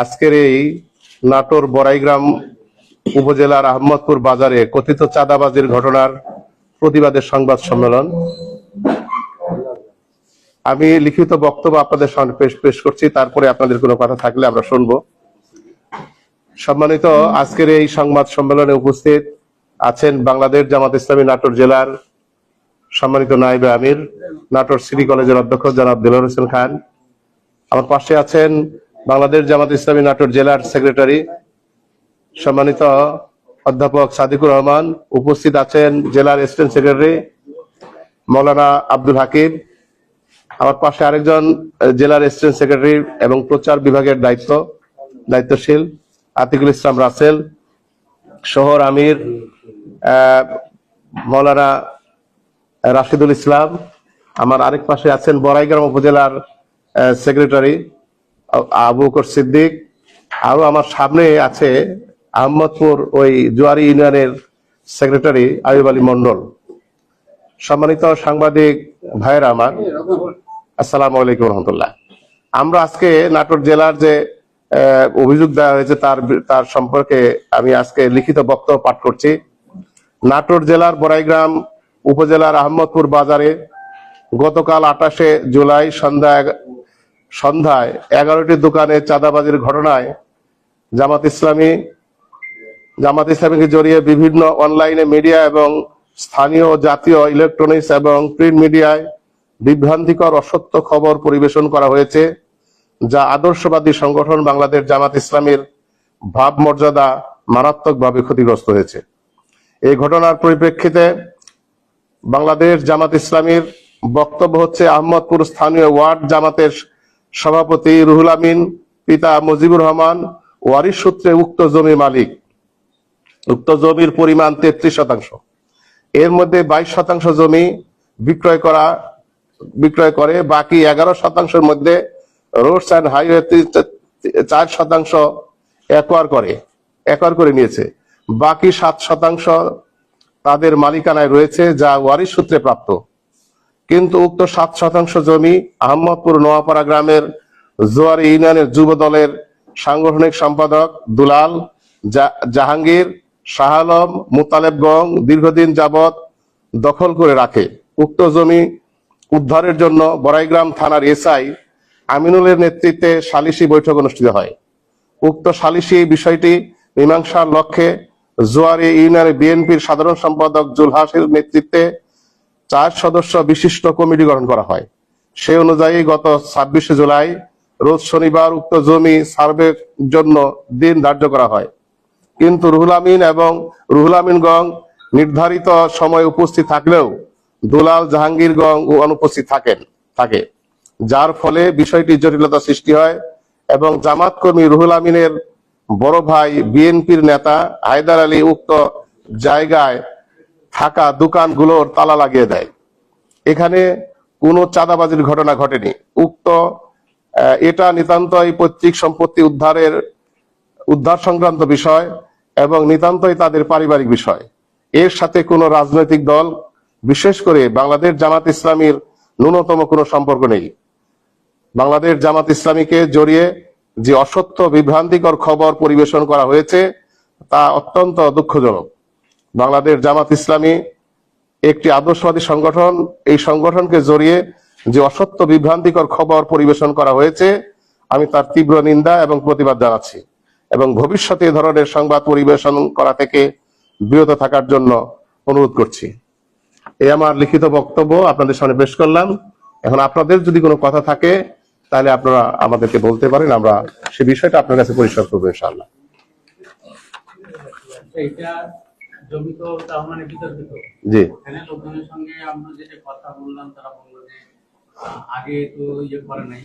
আজকের এই নাটোর বড়াইগ্রাম উপজেলার আহমদপুর বাজারে কথিত চাঁদাবাজির ঘটনার প্রতিবাদের সংবাদ সম্মেলন। আমি লিখিত বক্তব্য আপনাদের সামনে পেশ করছি, তারপরে আপনাদের কোনো কথা থাকলে আমরা শুনব। সম্মানিত, আজকের এই সংবাদ সম্মেলনে উপস্থিত আছেন বাংলাদেশ জামাত ইসলামী নাটোর জেলার সম্মানিত নাইবে আমির, নাটোর সিটি কলেজের অধ্যক্ষ জনাব দিলর হোসেন খান। আমার পাশে আছেন বাংলাদেশ জামাত ইসলামী নাটোর জেলার সেক্রেটারি সম্মানিত অধ্যাপক সাদিকুর রহমান, উপস্থিত আছেন জেলার অ্যাসিস্ট্যান্ট সেক্রেটারি মৌলানা আব্দুল হাকিম, আমার পাশে আরেকজন জেলার অ্যাসিস্ট্যান্ট সেক্রেটারি এবং প্রচার বিভাগের দায়িত্ব, দায়িত্বশীল আতিকুল ইসলাম রাসেল, শহর আমির মৌলানা রাশিদুল ইসলাম, আমার আরেক পাশে আছেন বড়াইগ্রাম উপজেলার সেক্রেটারি আবু সিদ্দিক আরও আমার সামনে আছে আহমদপুর ওই জুয়ারি ইউনিয়নের সেক্রেটারি আয়ুব আলী মন্ডল সম্মানিত সাংবাদিক ভাইয়েরা আমার, আসসালামু আলাইকুম রহমতুল্লাহ। আমরা আজকে নাটোর জেলার যে অভিযোগ দেওয়া হয়েছে তার তার সম্পর্কে আমি আজকে লিখিত বক্তব্য পাঠ করছি। নাটোর জেলার বড়াইগ্রাম উপজেলার আহমদপুর বাজারে গতকাল আঠাশে জুলাই সন্ধ্যা সন্ধ্যায় এগারোটি দোকানে চাঁদাবাজির ঘটনায় জামাত ইসলামী, জামাত ইসলামীকে জড়িয়ে বিভিন্ন অনলাইনে মিডিয়া এবং স্থানীয় জাতীয় ইলেকট্রনিক্স এবং প্রিন্ট মিডিয়ায় বিভ্রান্তিকর, অসত্য খবর পরিবেশন করা হয়েছে, যা আদর্শবাদী সংগঠন বাংলাদেশ জামাত ইসলামীর ভাবমর্যাদা মারাত্মকভাবে ক্ষতিগ্রস্ত হয়েছে। এই ঘটনার পরিপ্রেক্ষিতে বাংলাদেশ জামাত ইসলামীর বক্তব্য হচ্ছে, আহমদপুর স্থানীয় ওয়ার্ড জামাতের সভাপতি রুহুল আমিন, পিতা মুজিবুর রহমান, ওয়ারিশ সূত্রে উক্ত জমি মালিক। উক্ত জমির পরিমাণ তেত্রিশ শতাংশ। এর মধ্যে বাইশ শতাংশ জমি বিক্রয় করা, বিক্রয় করে, বাকি এগারো শতাংশের মধ্যে রোডস অ্যান্ড হাইওয়ে চার শতাংশ একোয়ার করে একোয়ার করে নিয়েছে। বাকি সাত শতাংশ তাদের মালিকানায় রয়েছে, যা ওয়ারিশ সূত্রে প্রাপ্ত। কিন্তু উক্ত সাত শতাংশ জমি আহমদপুর নোয়াপাড়া গ্রামের জোয়ারি ইউনিয়নের যুব দলের সাংগঠনিক সম্পাদক দুলাল জাহাঙ্গীর, শাহ আলম, মুতালেব গং দীর্ঘদিন যাবৎ দখল করে রাখে। উক্ত জমি উদ্ধারের জন্য বড়াইগ্রাম থানার এসআই আমিনুলের নেতৃত্বে সালিসি বৈঠক অনুষ্ঠিত হয়। উক্ত সালিসি বিষয়টি মীমাংসার লক্ষ্যে জোয়ারি ইউনিয়নের বিএনপির সাধারণ সম্পাদক জুলহাসের নেতৃত্বে চার সদস্য বিশিষ্ট কমিটি গঠন করা হয়। সে অনুযায়ী গত ছাব্বিশে জুলাই, রোজ শনিবার উক্ত জমি সার্ভের জন্য দিন ধার্য করা হয়। কিন্তু রুহুল আমিন এবং রুহুল আমিন গং নির্ধারিত সময় উপস্থিত থাকলেও দুলাল জাহাঙ্গীর ও অনুপস্থিত থাকেন, থাকে, যার ফলে বিষয়টি জটিলতা সৃষ্টি হয় এবং জামাত কর্মী রুহুল আমিনের বড় ভাই বিএনপির নেতা হায়দার আলী উক্ত জায়গায় থাকা দোকানগুলোর তালা লাগিয়ে দেয়। এখানে কোনো চাঁদাবাজির ঘটনা ঘটেনি। উক্ত এটা নিতান্তই পৈতৃক সম্পত্তি উদ্ধারের, উদ্ধার সংক্রান্ত বিষয় এবং নিতান্তই তাদের পারিবারিক বিষয়। এর সাথে কোনো রাজনৈতিক দল, বিশেষ করে বাংলাদেশ জামাত ইসলামীর ন্যূনতম কোনো সম্পর্ক নেই। বাংলাদেশ জামাত ইসলামীকে জড়িয়ে যে অসত্য, বিভ্রান্তিকর খবর পরিবেশন করা হয়েছে, তা অত্যন্ত দুঃখজনক। বাংলাদেশ জামাত ইসলামী একটি আদর্শবাদী সংগঠন। এই সংগঠনকে জড়িয়ে যে অসত্য, বিভ্রান্তিকর খবর পরিবেশন করা হয়েছে, আমি তার তীব্র নিন্দা এবং প্রতিবাদ জানাচ্ছি এবং ভবিষ্যতে এ ধরনের সংবাদ পরিবেশন করা থেকে বিরত থাকার জন্য অনুরোধ করছি। এই আমার লিখিত বক্তব্য আপনাদের সামনে পেশ করলাম। এখন আপনাদের যদি কোনো কথা থাকে, তাহলে আপনারা আমাদেরকে বলতে পারেন, আমরা সে বিষয়টা আপনার কাছে পরিষ্কার করব ইনশাআল্লাহ। এইটা জমি তো তার মানে বিতর্কিত। জি। এখানে লোকজনের সঙ্গে আমরা যেটা কথা বললাম তারা বলল যে আগে তো ইয়ে করে নাই।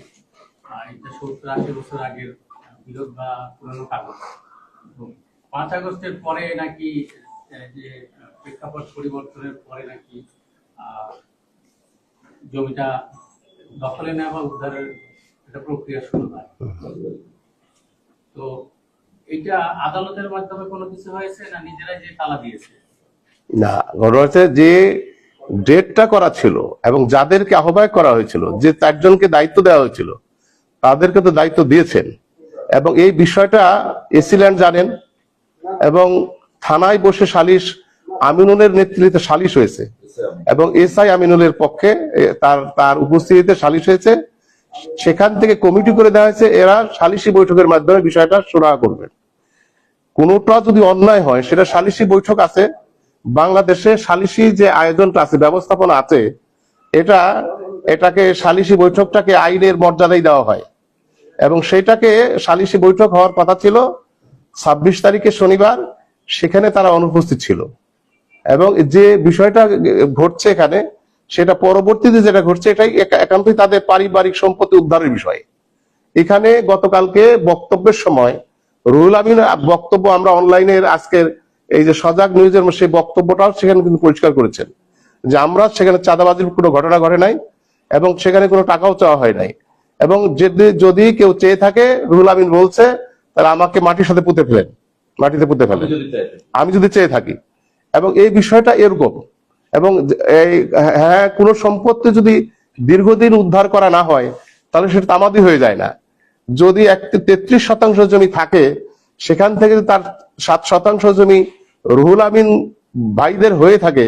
এটা সত্তর আশি বছর আগের বিরোধ বা পুরনো কাগজ। পাঁচ আগস্টের পরে নাকি যে প্রেক্ষাপট পরিবর্তনের পরে নাকি আহ, জমিটা দখলে নেওয়া বা উদ্ধারের একটা প্রক্রিয়া শুরু হয়। তো এটা আদালতের মাধ্যমে কোনো কিছু হয়েছে না নিজেরাই যে তালা দিয়েছে? না ঘটনা যে ডেটটা করা ছিল এবং যাদেরকে আহ্বায়ক করা হয়েছিল, যে চারজনকে দায়িত্ব দেওয়া হয়েছিল, তাদেরকে তো দায়িত্ব দিয়েছেন। এবং এই বিষয়টা এসিল্যান্ড জানেন এবং থানায় বসে সালিশ আমিনুলের নেতৃত্বে সালিশ হয়েছে এবং এসআই আমিনুলের পক্ষে তার তার উপস্থিতিতে সালিশ হয়েছে। সেখান থেকে কমিটি করে দেওয়া হয়েছে, এরা সালিশি বৈঠকের মাধ্যমে বিষয়টা সুরাহা করবেন। কোনোটা যদি অন্যায় হয়, সেটা সালিশি বৈঠক আছে। বাংলাদেশে সালিশি যে আয়োজনটা আছে, ব্যবস্থাপনা আছে, এটা, এটাকে সালিশি বৈঠকটাকে আইনের মর্যাদাই দেওয়া হয়। এবং সেটাকে সালিশি বৈঠক হওয়ার কথা ছিল ছাব্বিশ তারিখে শনিবার, সেখানে তারা অনুপস্থিত ছিল। এবং যে বিষয়টা ঘটছে এখানে, সেটা পরবর্তীতে যেটা ঘটছে, এটাই একা- একান্তই তাদের পারিবারিক সম্পত্তি উদ্ধারের বিষয়। এখানে গতকালকে বক্তব্যের সময় রুহুল আমিন বক্তব্য আমরা অনলাইনের আজকের এই যে সজাগ নিউজের সেই বক্তব্যটাও সেখানে কিন্তু পরিষ্কার করেছেন যে আমরা সেখানে চাঁদাবাজির কোনো ঘটনা ঘটে নাই এবং সেখানে কোনো টাকাও চাওয়া হয় নাই। এবং যদি যদি কেউ চেয়ে থাকে রুহুল আমিন বলছে তাহলে আমাকে মাটির সাথে পুঁতে ফেলেন। মাটিতে পুঁতে ফেলেন। আমি যদি চেয়ে থাকি। এবং এই বিষয়টা এরকম। এবং এই হ্যাঁ কোনো সম্পত্তি যদি দীর্ঘদিন উদ্ধার করা না হয় তাহলে সেটা তামাদি হয়ে যায় না। যদি একটি তেত্রিশ শতাংশ জমি থাকে, সেখান থেকে তার সাত শতাংশ জমি রুহুল আমিন ভাইদের হয়ে থাকে,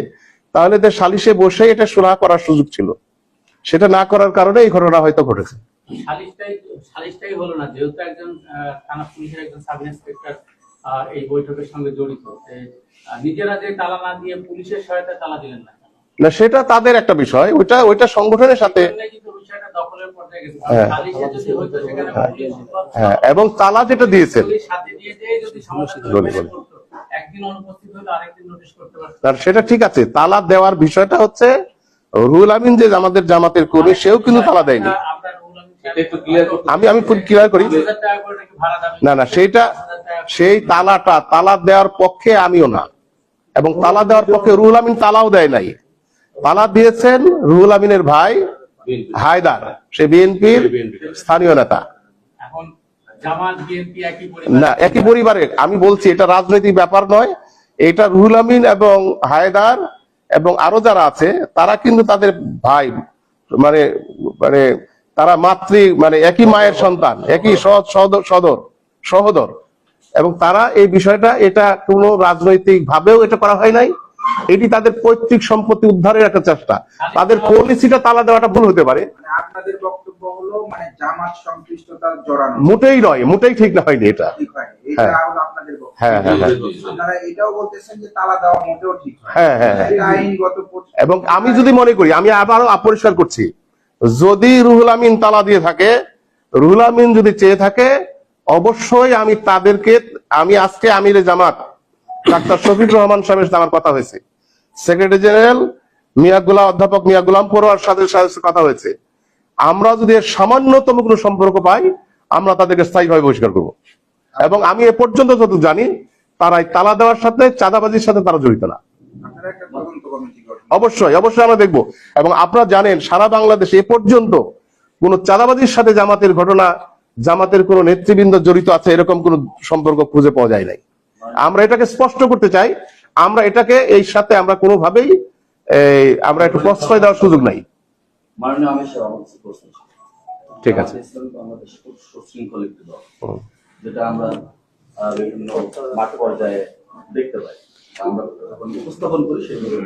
তাহলে তো সালিশে বসে এটা সুরাহা করার সুযোগ ছিল সেটা না করার কারণে এই ঘটনা হয়তো ঘটেছে যেহেতু নিজেরা যে তালা না দিয়ে পুলিশের তালা দিলেন না? না, সেটা তাদের একটা বিষয়। ওইটা ওইটা সংগঠনের সাথে হ্যাঁ। হ্যাঁ এবং তালা যেটা দিয়েছেন সেটা ঠিক আছে। তালা দেওয়ার বিষয়টা হচ্ছে রুহুল আমিন যে আমাদের জামাতের কর্মী, সেও কিন্তু তালা দেয়নি। আমি আমি ক্লিয়ার করি। না না, সেইটা। সেই তালাটা, তালা দেওয়ার পক্ষে আমিও না। এবং তালা দেওয়ার পক্ষে রুহুল আমিন তালাও দেয় নাই। তালা দিয়েছেন রুহুল আমিনের ভাই হায়দার। সে বিএনপির স্থানীয় নেতা। না একই পরিবারের। আমি বলছি এটা রাজনৈতিক ব্যাপার নয়। এটা রুহুল আমিন এবং হায়দার এবং আরও যারা আছে তারা কিন্তু তাদের ভাই। মানে মানে তারা মাতৃ মানে একই মায়ের সন্তান একই সদর সহদর। এবং তারা এই বিষয়টা এটা কোনো রাজনৈতিক ভাবেও এটা করা হয় নাই। এটি তাদের পৈতৃক সম্পত্তি উদ্ধারের একটা চেষ্টা। তাদের পলিসিটা তালা দেওয়াটা ভুল হতে পারে। মানে আপনাদের বক্তব্য হলো মানে জামাত সংশ্লিষ্টতা জড়ানো। মোটেই নয় মোটেই ঠিক না হয়নি এটা। হ্যাঁ। হ্যাঁ হ্যাঁ হ্যাঁ। এবং আমি যদি মনে করি আমি আবারও পরিষ্কার করছি যদি রুহুল আমিন তালা দিয়ে থাকে রুহুল আমিন যদি চেয়ে থাকে অবশ্যই আমি তাদেরকে আমি আজকে আমিরে জামাত ডাক্তার শফিক রহমান সাহেবের সাথে আমার কথা হয়েছে। সেক্রেটারি জেনারেল মিয়াগুলা অধ্যাপক মিয়া গুলাম পড়ুয়ার সাথে কথা হয়েছে। আমরা যদি সামান্যতম কোনো সম্পর্ক পাই, আমরা তাদেরকে স্থায়ীভাবে বহিষ্কার করব। এবং আমি এ পর্যন্ত যত জানি, তারা এই তালা দেওয়ার সাথে, চাঁদাবাজির সাথে তারা জড়িত না। অবশ্যই অবশ্যই আমরা দেখব। এবং আপনারা জানেন, সারা বাংলাদেশে এ পর্যন্ত কোন চাঁদাবাজির সাথে জামাতের ঘটনা, জামাতের কোন নেতৃবৃন্দ জড়িত আছে, এরকম কোন সম্পর্ক খুঁজে পাওয়া যায় নাই। আমরা এটাকে স্পষ্ট করতে চাই আমরা এটাকে এই সাথে আমরা কোনোভাবেই আমরা একটু প্রশ্রয় দেওয়ার সুযোগ নাই। ঠিক আছে। যেটা আমরা বিভিন্ন মাঠ পর্যায়ে দেখতে পাই আমরা উপস্থাপন করি সেগুলো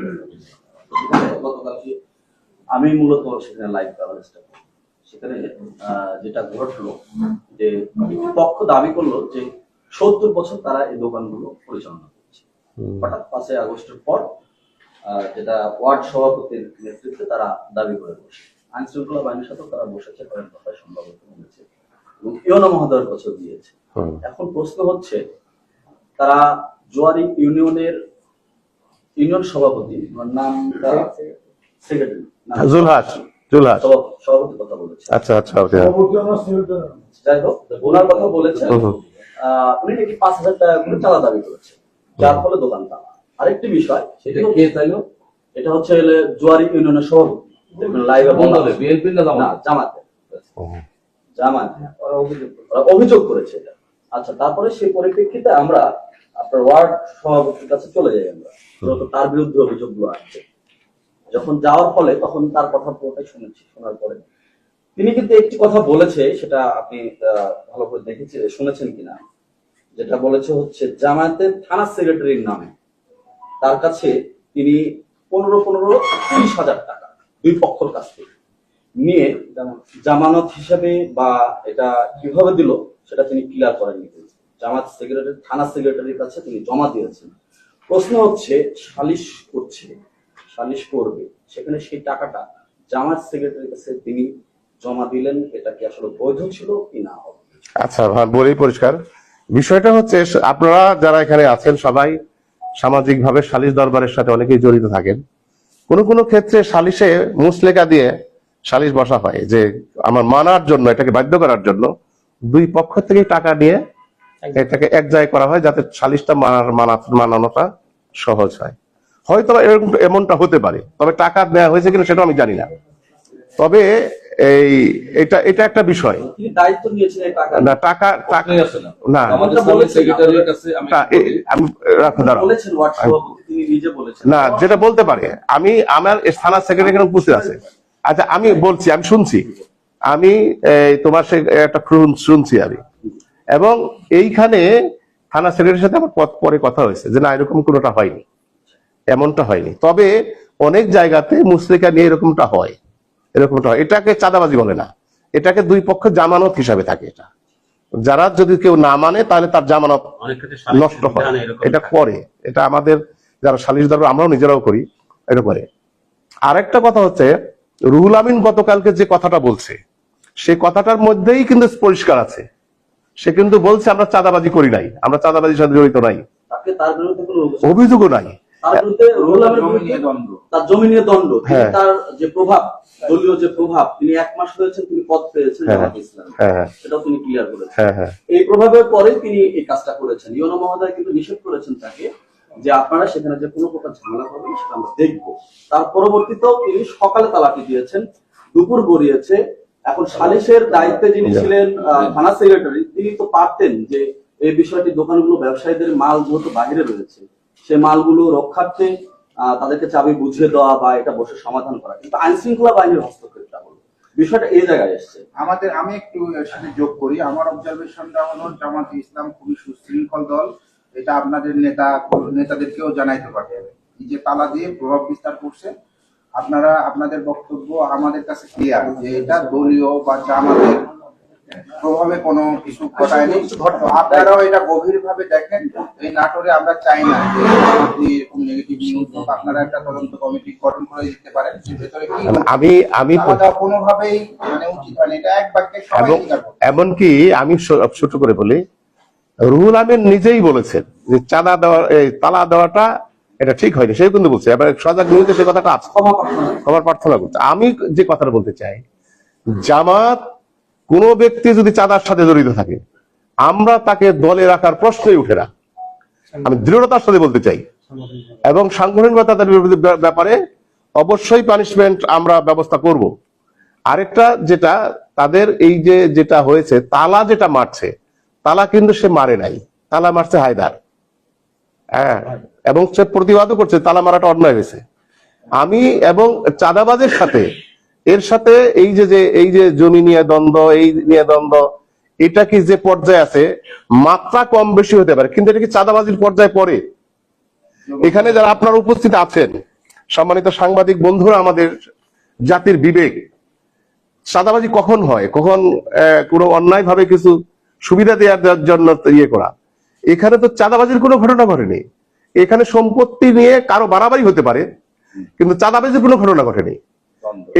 গতকালকে আমি মূলত সেখানে লাইভ কভারেজটা সেখানে আহ, যেটা ঘটলো যে পক্ষ দাবি করল যে সত্তর বছর তারা এই দোকানগুলো পরিচালনা করছে। হঠাৎ পাঁচই আগস্টের পর যেটা ওয়ার্ড সভাপতির নেতৃত্বে তারা দাবি করে বসে। আইন শৃঙ্খলা বাহিনীর সাথেও তারা বসেছে কয়েক দফায় সম্ভবত বলেছে। এবং ইউনো মহোদয়ের কাছেও দিয়েছে এখন প্রশ্ন হচ্ছে তারা জোয়ারি ইউনিয়নের ইউনিয়ন সভাপতি নাম সেক্রেটারি জুলহাস সভাপতি কথা বলেছে। আচ্ছা আচ্ছা যাই হোক ওনার কথা বলেছে হুম হুম। আহ, উনি নাকি পাঁচ হাজার টাকা করে চাঁদা দাবি করেছে যার ফলে দোকান তালা আরেকটি বিষয় সেটা কে চাইলো? এটা হচ্ছে জোয়ারি ইউনিয়নের সভাপতি। লাইভে কোন দলে বিএনপি না না জামাত। জামাতে। অভিযোগ করেছে। এটা। আচ্ছা তারপরে সেই পরিপ্রেক্ষিতে আমরা আপনার ওয়ার্ড সভাপতির কাছে চলে যাই আমরা। তার বিরুদ্ধে অভিযোগগুলো আসছে। যখন যাওয়ার ফলে তখন তার কথা পুরোটাই শুনেছি শোনার পরে। তিনি কিন্তু একটি কথা বলেছে, সেটা আপনি ভালো করে দেখেছেন শুনেছেন কিনা, যেটা বলেছে হচ্ছে, জামায়াতের থানা সেক্রেটারির নামে তার কাছে তিনি পনেরো পনেরো ত্রিশ হাজার টাকা, দুই পক্ষর কাছ থেকে, নিয়ে জামানত হিসেবে বা এটা কীভাবে দিল, সেটা তিনি ক্লিয়ার করেননি। জামাত সেক্রেটারি, থানা সেক্রেটারির কাছে তিনি জমা দিয়েছেন প্রশ্ন হচ্ছে, সালিশ করছে, সালিশ করবে, সেখানে সেই টাকাটা জামাত সেক্রেটারির কাছে তিনি জমা দিলেন এটা কি আসলে বৈধ ছিল কি না আচ্ছা ভাই, বলি পরিষ্কার। বিষয়টা হচ্ছে আপনারা যারা এখানে আছেন সবাই সামাজিক ভাবে সালিশ দরবারের সাথে অনেকেই জড়িত থাকেন। কোন কোন ক্ষেত্রে সালিশে মুসলেকা দিয়ে সালিশ বসা হয় যে আমার মানার জন্য এটাকে বাধ্য করার জন্য দুই পক্ষ থেকে টাকা নিয়ে এটাকে এক জায়গায় করা হয় যাতে সালিশটা মানার মানা- মানানোটা সহজ হয়। হয়তো এরকম এমনটা হতে পারে তবে টাকা দেওয়া হয়েছে কিনা সেটা আমি জানি না। তবে এই এটা এটা একটা বিষয়। দায়িত্ব নিয়েছেন না টাকা টাকা না। আমি রাখো দাঁড়াও। না যেটা বলতে পারে আমি আমার থানা সেক্রেটারি এখানে উপস্থিত আছে। আচ্ছা আমি বলছি আমি শুনছি। আমি এই, তোমার সে একটা শুন- শুনছি আমি। এবং এইখানে থানা সেক্রেটারির সাথে আমার পরে কথা হয়েছে যে না এরকম কোনোটা হয়নি। এমনটা হয়নি। তবে অনেক জায়গাতে মুসলিকা নিয়ে এরকমটা হয়। এরকমটা হয়। এটাকে চাঁদাবাজি বলে না। এটাকে দুই পক্ষ জামানত হিসাবে থাকে এটা। যারা যদি কেউ না মানে তাহলে তার জামানত অনেক ক্ষেত্রে সালিসের নষ্ট হয়। এটা করে। এটা আমাদের যারা সালিশ দরবার আমরাও নিজেরাও করি এটা করে। আরেকটা কথা হচ্ছে রুহুল আমিন গতকালকে যে কথাটা বলছে সে কথাটার মধ্যেই কিন্তু পরিষ্কার আছে। সে কিন্তু বলছে আমরা চাঁদাবাজি করি নাই। আমরা চাঁদাবাজির সাথে জড়িত নাই। তাকে তার বিরুদ্ধে কোনো অভিযোগ অভিযোগও নাই। তার বিরুদ্ধে রুহুল আমিনের জমি নিয়ে বিরুদ্ধে দ্বন্দ্ব। তার জমি নিয়ে দ্বন্দ্ব। তার যে প্রভাব দলীয় যে প্রভাব তিনি এক মাস হয়েছেন তিনি পদ পেয়েছেন। জামাত ইসলাম। সেটাও তিনি ক্লিয়ার করেছেন। এই প্রভাবের পরে তিনি এই কাজটা করেছেন। ইউনো মহোদয় কিন্তু নিষেধ করেছেন তাকে যে আপনারা সেখানে যে কোনো প্রকার ঝামেলা করবেন সেটা আমরা দেখব। তার পরবর্তীতেও তিনি সকালে তালাকি দিয়েছেন দুপুর গড়িয়েছে। এখন সালিশের দায়িত্বে যিনি ছিলেন থানা সেক্রেটারি তিনি তো পারতেন যে এই বিষয়টি দোকানগুলো ব্যবসায়ীদের মাল যেহেতু বাইরে রয়েছে সে মালগুলো রক্ষার্থে তাদেরকে চাবি বুঝিয়ে দেওয়া বা এটা বসে সমাধান করা। কিন্তু আইন শৃঙ্খলা বাহিনীর হস্তক্ষেপটা হলো বিষয়টা এই জায়গায় এসছে। আমাদের, আমি একটু সাথে যোগ করি। আমার অবজারভেশনটা হলো জামাত ইসলাম খুবই সুশৃঙ্খল দল। এটা আপনাদের নেতা, নেতাদেরকেও জানাইতে পারে এই যে তালা দিয়ে প্রভাব বিস্তার করছে, আপনারা, আপনাদের বক্তব্য আমাদের কাছে ক্লিয়ার যে এটা দলীয় বা জামাতের প্রভাবে কোনো কিছু ঘটায়নি। আপনারাও এটা গভীর ভাবে দেখেন। এই নাটোরে আমরা চাই না যে যদি এরকম নেগেটিভ নিউজ হোক আপনারা একটা তদন্ত কমিটি গঠন করে দিতে পারেন। ভেতরে কি আমি আমি কোনোভাবেই মানে উচিত হয় না এটা এক বাক্যে। এমনকি আমি ছোট করে বলি রুহুল আমিন নিজেই বলেছেন যে চাঁদা দেওয়া এই তালা দেওয়াটা এটা ঠিক হয়নি। সেও কিন্তু বলছে এবার সজাগ নিউজে সে কথাটা আছে। ক্ষমা প্রার্থনা করছে আমি যে কথাটা বলতে চাই জামাত কোন ব্যক্তি যদি চাঁদার সাথে জড়িত থাকে, আমরা তাকে দলে রাখার প্রশ্নই উঠে না। আমি দৃঢ়তার সাথে বলতে চাই। এবং সাংগঠনিকতার বিরুদ্ধে- ব্যাপারে অবশ্যই পানিশমেন্ট আমরা ব্যবস্থা করব। আরেকটা যেটা, তাদের এই যে যেটা হয়েছে, তালা যেটা মারছে, তালা কিন্তু সে মারে নাই। তালা মারছে হায়দার। হ্যাঁ এবং সে প্রতিবাদও করছে, তালা মারাটা অন্যায় হয়েছে। আমি এবং চাঁদাবাজের সাথে এর সাথে এই যে যে, এই যে জমি নিয়ে দ্বন্দ্ব, এই নিয়ে দ্বন্দ্ব, এটা কি যে পর্যায়ে আছে? মাত্রা কম বেশি হতে পারে, কিন্তু এটা কি চাঁদাবাজির পর্যায়ে পড়ে? এখানে যারা আপনারা উপস্থিত আছেন, সম্মানিত সাংবাদিক বন্ধুরা আমাদের জাতির বিবেক, চাঁদাবাজি কখন হয়? কখন কোনো অন্যায় ভাবে কিছু সুবিধা দেওয়ার জন্য ইয়ে করা? এখানে তো চাঁদাবাজির কোনো ঘটনা ঘটেনি। এখানে সম্পত্তি নিয়ে কারও বাড়াবাড়ি হতে পারে, কিন্তু চাঁদাবাজির কোনো ঘটনা ঘটেনি।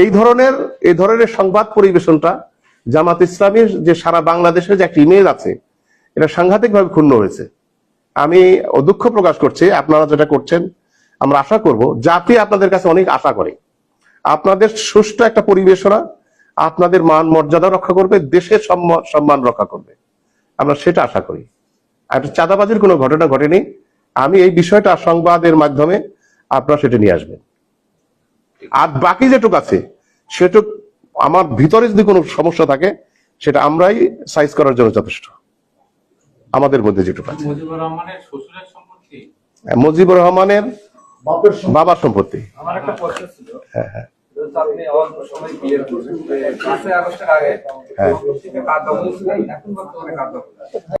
এই ধরনের এই ধরনের সংবাদ পরিবেশনটা জামাত ইসলামের যে সারা বাংলাদেশের যে একটা ইমেজ আছে, এটা সাংঘাতিকভাবে ক্ষুণ্ণ হয়েছে। আমি দুঃখ প্রকাশ করছি, আপনারা যেটা করছেন, আমরা আশা করব জাতি আপনাদের কাছে অনেক আশা করে। আপনাদের সুষ্ঠু একটা পরিবেশনা, আপনাদের মান মর্যাদা রক্ষা করবে, দেশের সম্মান রক্ষা করবে। আমরা সেটা আশা করি। আর চাঁদাবাজির কোনো ঘটনা ঘটেনি। আমি এই বিষয়টা সংবাদের মাধ্যমে আপনারা সেটা নিয়ে আসবেন। আর বাকি যেটুক আছে সেটুক আমার ভিতরে যদি কোনো সমস্যা থাকে সেটা আমরাই সাইজ করার জন্য যথেষ্ট। আমাদের মধ্যে যেটুকু আছে। মুজিবুর রহমানের রহমানের বাবার সম্পত্তি। আমার একটা প্রশ্ন ছিল। হ্যাঁ হ্যাঁ। হ্যাঁ।